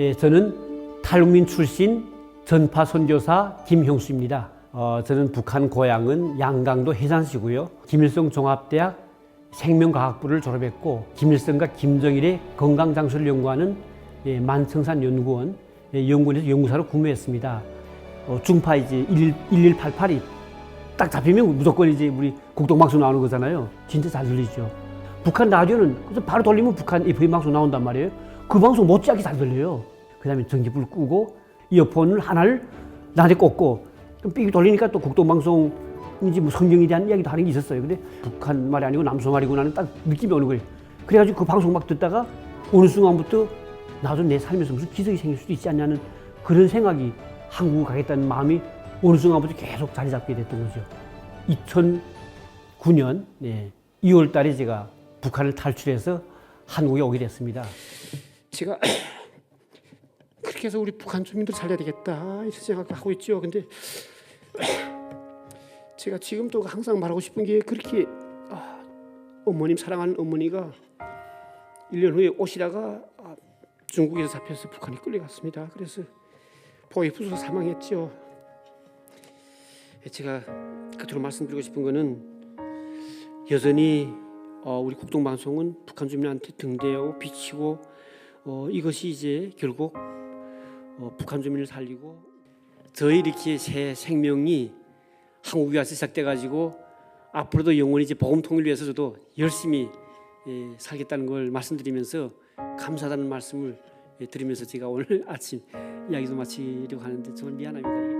예, 저는 탈북민 출신 전파 선교사 김형수입니다. 어, 저는 북한 고향은 양강도 해산시고요. 김일성 종합대학 생명과학부를 졸업했고 김일성과 김정일의 건강장수를 연구하는 예, 만청산 연구원 예, 연구원에서 연구사로 근무했습니다. 어, 중파 이제 11, 1188이 딱 잡히면 무조건 이제 우리 국동방송 나오는 거잖아요. 진짜 잘 들리죠. 북한 라디오는 그래서 바로 돌리면 북한 FM 방송 나온단 말이에요. 그 방송 못지않게 잘 들려요. 그 다음에 전기불 끄고 이어폰을 하나를 나한테 꽂고 좀삐 돌리니까 또 국동방송인지 뭐 성경에 대한 이야기도 하는 게 있었어요. 근데 북한 말이 아니고 남소 말이고 나는 딱 느낌이 오는 거예요. 그래가지고 그 방송 막 듣다가 어느 순간부터 나도 내 삶에서 무슨 기적이 생길 수도 있지 않냐는 그런 생각이 한국을 가겠다는 마음이 어느 순간부터 계속 자리 잡게 됐던 거죠. 2009년 2월 달에 제가 북한을 탈출해서 한국에 오게 됐습니다. 제가 그렇게 해서 우리 북한 주민들 살려야 되겠다 이런 생각을 하고 있죠. 근데 제가 지금도 항상 말하고 싶은 게 그렇게 아, 어머님 사랑하는 어머니가 1년 후에 오시다가 아, 중국에서 잡혀서 북한에 끌려갔습니다. 그래서 포위 부서 사망했죠. 제가 끝으로 말씀드리고 싶은 거는 여전히 어, 우리 국동방송은 북한 주민한테 등대하고 비치고 어, 이것이 이제 결국 어, 북한 주민을 살리고 저희 이렇게 새 생명이 한국에 와서 시작돼 가지고 앞으로도 영원히 이제 복음 통일을 위해서 저도 열심히 예, 살겠다는 걸 말씀드리면서 감사하다는 말씀을 예, 드리면서 제가 오늘 아침 이야기도 마치려고 하는데 정말 미안합니다.